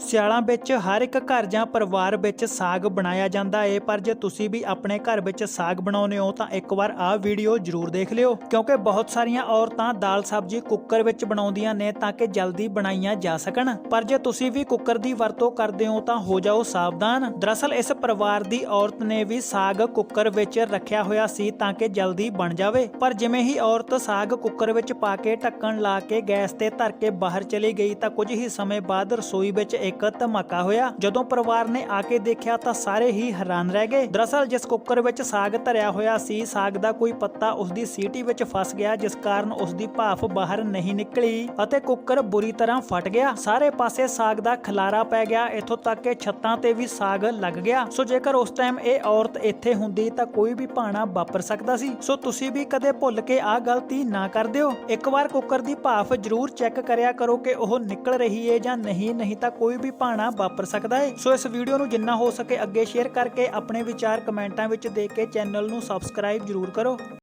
ਸਿਆਲਾਂ ਵਿੱਚ ਹਰ ਇੱਕ ਘਰ ਜਾਂ ਪਰਿਵਾਰ ਵਿੱਚ ਸਾਗ ਬਣਾਇਆ ਜਾਂਦਾ ਏ, ਪਰ ਜੇ ਤੁਸੀਂ ਵੀ ਆਪਣੇ ਘਰ ਵਿੱਚ ਸਾਗ ਬਣਾਉਂਦੇ ਹੋ, ਤਾਂ ਇੱਕ ਵਾਰ ਆਹ ਵੀਡੀਓ ਜ਼ਰੂਰ ਦੇਖ ਲਿਓ, ਕਿਉਂਕਿ ਬਹੁਤ ਸਾਰੀਆਂ ਔਰਤਾਂ ਦਾਲ ਸਬਜ਼ੀ ਕੁੱਕਰ ਵਿੱਚ ਬਣਾਉਂਦੀਆਂ ਨੇ ਤਾਂ ਕਿ ਜਲਦੀ ਬਣਾਈਆਂ ਜਾ ਸਕਣ। ਪਰ ਜੇ ਤੁਸੀਂ ਵੀ ਕੁੱਕਰ ਦੀ ਵਰਤੋਂ ਕਰਦੇ ਹੋ, ਤਾਂ ਹੋ ਜਾਓ ਸਾਵਧਾਨ। ਦਰਅਸਲ, ਇਸ ਪਰਿਵਾਰ ਦੀ ਔਰਤ ਨੇ ਵੀ ਸਾਗ ਕੁੱਕਰ ਵਿੱਚ ਰੱਖਿਆ ਹੋਇਆ ਸੀ ਤਾਂ ਕਿ ਜਲਦੀ ਬਣ ਜਾਵੇ। ਪਰ ਜਿਵੇਂ ਹੀ ਔਰਤ ਸਾਗ ਕੁੱਕਰ ਵਿੱਚ ਪਾ ਕੇ ਢੱਕਣ ਲਾ ਕੇ ਗੈਸ ਤੇ ਧਰ ਕੇ ਬਾਹਰ ਚਲੀ ਗਈ, ਤਾਂ ਕੁਝ ਹੀ ਸਮੇਂ ਬਾਅਦ ਰਸੋਈ ਵਿੱਚ ਇੱਕ ਧਮਾਕਾ ਹੋਇਆ। ਜਦੋਂ ਪਰਿਵਾਰ ਨੇ ਆ ਕੇ ਦੇਖਿਆ ਤਾਂ ਸਾਰੇ ਹੀ ਹੈਰਾਨ ਰਹਿ ਗਏ। ਦਰਅਸਲ ਜਿਸ ਕੁੱਕਰ ਵਿੱਚ ਸਾਗ ਧਰਿਆ ਹੋਇਆ ਸੀ, ਸਾਗ ਦਾ ਕੋਈ ਪੱਤਾ ਉਸ ਦੀ ਸੀਟੀ ਵਿੱਚ ਫਸ ਗਿਆ, ਜਿਸ ਕਾਰਨ ਉਸ ਦੀ ਭਾਫ ਬਾਹਰ ਨਹੀਂ ਨਿਕਲੀ ਅਤੇ ਕੁੱਕਰ ਬੁਰੀ ਤਰ੍ਹਾਂ ਫਟ ਗਿਆ। ਸਾਰੇ ਪਾਸੇ ਸਾਗ ਦਾ ਖਲਾਰਾ ਪੈ ਗਿਆ। ਇੱਥੋਂ ਤੱਕ ਕਿ ਛੱਤਾਂ ਤੇ ਵੀ ਸਾਗ ਲੱਗ ਗਿਆ। ਸੋ ਜੇਕਰ ਉਸ ਟਾਈਮ ਇਹ ਔਰਤ ਇੱਥੇ ਹੁੰਦੀ ਤਾਂ ਕੋਈ ਵੀ ਭਾਣਾ ਵਾਪਰ ਸਕਦਾ ਸੀ। ਸੋ ਤੁਸੀਂ ਵੀ ਕਦੇ ਭੁੱਲ ਕੇ ਆਹ ਗਲਤੀ ਨਾ ਕਰ ਦਿਓ। ਇੱਕ ਵਾਰ ਕੁੱਕਰ ਦੀ ਭਾਫ ਜ਼ਰੂਰ ਚੈੱਕ ਕਰਿਆ ਕਰੋ ਕਿ ਉਹ ਨਿਕਲ ਰਹੀ ਹੈ ਜਾਂ ਨਹੀਂ ਨਹੀਂ ਤਾਂ ਕੋਈ ਵੀ ਭਾਣਾ ਵਾਪਰ ਸਕਦਾ ਹੈ ਸੋ ਇਸ ਵੀਡੀਓ ਨੂੰ ਜਿੰਨਾ ਹੋ ਸਕੇ ਅੱਗੇ ਸ਼ੇਅਰ ਕਰਕੇ ਆਪਣੇ ਵਿਚਾਰ ਕਮੈਂਟਾਂ ਵਿੱਚ ਦੇ ਕੇ ਚੈਨਲ ਨੂੰ ਸਬਸਕ੍ਰਾਈਬ ਜ਼ਰੂਰ ਕਰੋ।